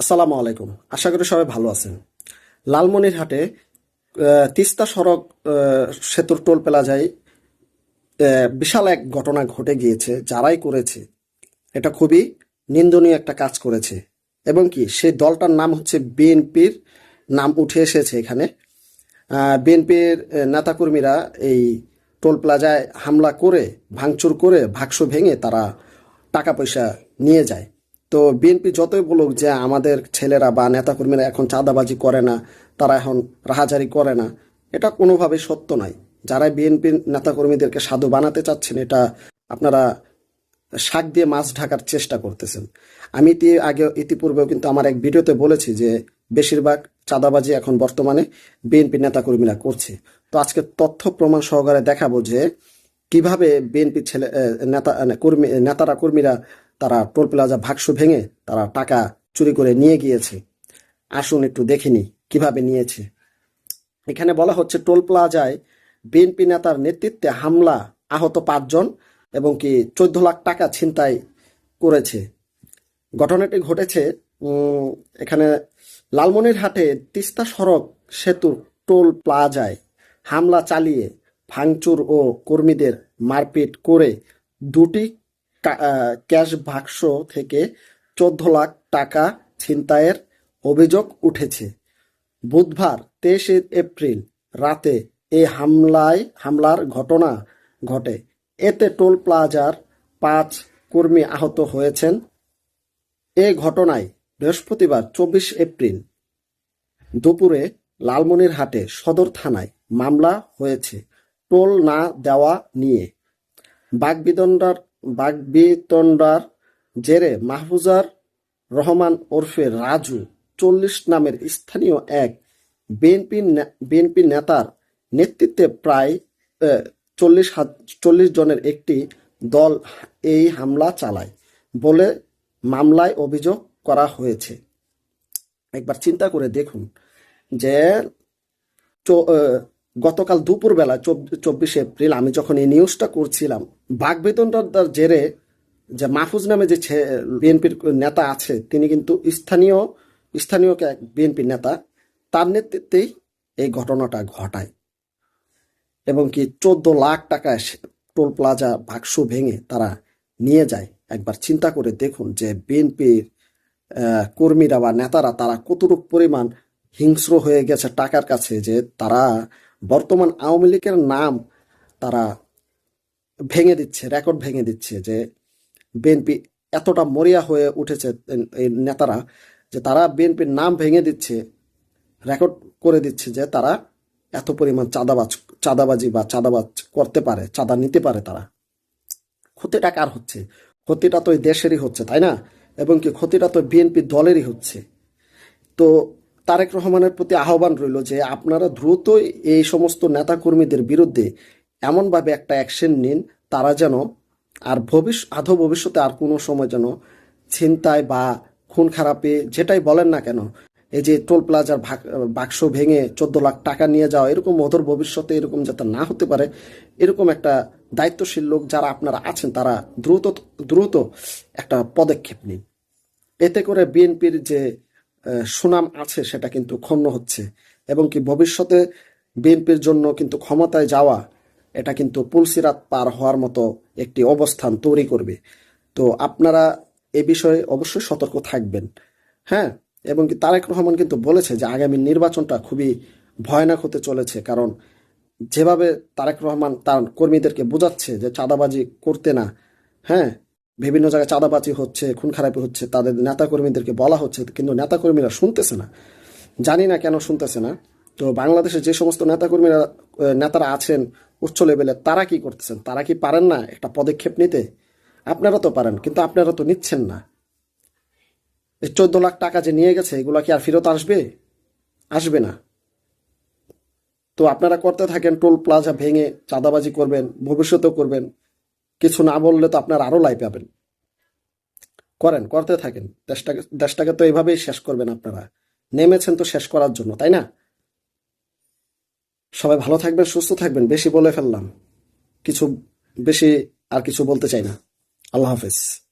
আসসালামু আলাইকুম। আশা করি সবাই ভালো আছেন। লালমনিরহাটে তিস্তা সড়ক সেতুর টোল প্লাজায় বিশাল এক ঘটনা ঘটে গিয়েছে, যারাই করেছে। এটা খুবই নিন্দনীয় একটা কাজ করেছে। এবং কি, সেই দলটার নাম হচ্ছে বিএনপির নাম উঠে এসেছে এখানে। বিএনপির নেতাকর্মীরা এই টোল প্লাজায় হামলা করে, ভাঙচুর করে, ভাগস ভেঙে তারা টাকা পয়সা নিয়ে যায়। তো বিএনপি যতই বলুক যে আমাদের ছেলেরা বা নেতাকর্মীরা এখন চাঁদাবাজি করে না, তারা এখন রাহাজারি করে না, এটা কোনোভাবে সত্য নয়। যারা বিএনপির নেতাকর্মীদেরকে সাধু বানাতে চাচ্ছেন, এটা আপনারা শাক দিয়ে মাছ ঢাকার চেষ্টা করতেছেন। আমি ইতি আগে ইতিপূর্বেও কিন্তু আমার এক ভিডিওতে বলেছি যে বেশিরভাগ চাঁদাবাজি এখন বর্তমানে বিএনপি নেতাকর্মীরা করছে। তো আজকে তথ্য প্রমাণ সহকারে দেখাবো যে কীভাবে বিএনপি ছেলে নেতা কর্মী, নেতারা, কর্মীরা তারা টোল প্লাজা ভাগস ভেঙে তারা টাকা চুরি করে নিয়ে গিয়েছে? আসুন একটু দেখিনি কীভাবে নিয়েছে? এখানে বলা হচ্ছে টোল প্লাজায় বিএনপি নেতার নেতৃত্বে হামলা, আহত পাঁচজন এবং কি চোদ্দ লাখ টাকা ছিনতাই করেছে। ঘটনাটি ঘটেছে এখানে লালমনিরহাটে তিস্তা সড়ক সেতু টোল প্লাজায় হামলা চালিয়ে ভাঙচুর ও কর্মীদের মারপিট করে দুটি ক্যাশ বাক্স থেকে চোদ্দ লাখ টাকা ছিনতাইয়ের অভিযোগ উঠেছে। বুধবার তেইশে এপ্রিল রাতে এ হামলায়, হামলার ঘটনা ঘটে। এতে টোল প্লাজার পাঁচ কর্মী আহত হয়েছেন। এ ঘটনায় বৃহস্পতিবার চব্বিশ এপ্রিল দুপুরে লালমনিরহাটে সদর থানায় মামলা হয়েছে। টোল না দেওয়া নিয়ে। বাগবিতণ্ডার বাগবিতণ্ডার জেরে মাহফুজার রহমান ওরফে রাজু চল্লিশ নামের স্থানীয় এক বিএনপি বিএনপি নেতার নেতৃত্বে প্রায় চল্লিশ চল্লিশ জনের একটি দল এই হামলা চালায় বলে মামলায় অভিযোগ করা হয়েছে। একবার চিন্তা করে দেখুন যে গতকাল দুপুরবেলা চব্বিশে এপ্রিল আমি যখন এই নিউজটা করছিলাম বাঘ বেতনটার জেরে যে মাহফুজ নামে যে বিএনপির নেতা আছে, তিনি কিন্তু স্থানীয় স্থানীয় বিএনপির নেতা, তার নেতৃত্বেই এই ঘটনাটা ঘটায়। এবং কি চোদ্দ লাখ টাকা টোল প্লাজা বাক্স ভেঙে তারা নিয়ে যায়। একবার চিন্তা করে দেখুন যে বিএনপির কর্মীরা বা নেতারা তারা কতটুকু পরিমাণ হিংস্র হয়ে গেছে টাকার কাছে যে তারা বর্তমান আওয়ামী লীগের নাম তারা ভেঙে দিচ্ছে রেকর্ড ভেঙে দিচ্ছে যে বিএনপি এতটা মরিয়া হয়ে উঠেছে এই নেতারা যে তারা বিএনপির নাম ভেঙে দিচ্ছে রেকর্ড করে দিচ্ছে যে তারা এত পরিমাণ চাঁদাবাজ, চাঁদাবাজি বা চাঁদাবাজ করতে পারে, চাঁদা নিতে পারে তারা। ক্ষতিটা কার হচ্ছে? ক্ষতিটা তো ওই দেশেরই হচ্ছে, তাই না? এবং কি ক্ষতিটা তো বিএনপি দলেরই হচ্ছে। তো তারেক রহমানের প্রতি আহ্বান রইল যে আপনারা দ্রুতই এই সমস্ত নেতাকর্মীদের বিরুদ্ধে এমনভাবে একটা অ্যাকশন নিন, তারা যেন আর ভবিষ্য আধো ভবিষ্যতে আর কোনো সময় যেন ছিনতাই বা খুন খারাপে যেটাই বলেন না কেন, এই যে টোল প্লাজার বাক্স ভেঙে চোদ্দ লাখ টাকা নিয়ে যাওয়া, এরকম অধর ভবিষ্যতে এরকম যাতে না হতে পারে, এরকম একটা দায়িত্বশীল লোক যারা আপনারা আছেন, তারা দ্রুত দ্রুত একটা পদক্ষেপ নিন। এতে করে বিএনপির যে সুনাম আছে, সেটা কিন্তু ক্ষুণ্ণ হচ্ছে। এবং কি ভবিষ্যতে বিএনপির জন্য কিন্তু ক্ষমতায় যাওয়া, এটা কিন্তু পুলসিরাত পার হওয়ার মতো একটি অবস্থান তৈরি করবে। তো আপনারা এ বিষয়ে অবশ্যই সতর্ক থাকবেন। হ্যাঁ এবং কি তারেক রহমান কিন্তু বলেছে যে আগামী নির্বাচনটা খুবই ভয়ানক হতে চলেছে, কারণ যেভাবে তারেক রহমান তার কর্মীদেরকে বোঝাচ্ছে যে চাঁদাবাজি করতে না হ্যাঁ বিভিন্ন জায়গায় চাঁদাবাজি হচ্ছে, খুন খারাপি হচ্ছে, তাদের নেতাকর্মীদেরকে বলা হচ্ছে, কিন্তু নেতাকর্মীরা শুনতেছে না। জানি না কেন শুনতেছে না। তো বাংলাদেশে যে সমস্ত নেতাকর্মীরা নেতারা আছেন উচ্চ লেভেলে তারা কি করতেছেন? তারা কি পারেন না একটা পদক্ষেপ নিতে? আপনারা তো পারেন, কিন্তু আপনারা তো নিচ্ছেন না। এই চোদ্দ লাখ টাকা যে নিয়ে গেছে, এগুলো কি আর ফেরত আসবে? আসবে না। তো আপনারা করতে থাকেন, টোল প্লাজা ভেঙে চাঁদাবাজি করবেন, ভবিষ্যতেও করবেন। কিছু না বললে তো আপনার আরও লাই পাবেন। করেন, করতে থাকেন। দেশটাকে দেশটাকে তো এইভাবেই শেষ করবেন আপনারা। নেমেছেন তো শেষ করার জন্য, তাই না? সবাই ভালো থাকবেন, সুস্থ থাকবেন, বেশি বলে ফেললাম। কিছু, বেশি আর কিছু বলতে চাই না। আল্লাহ হাফেজ।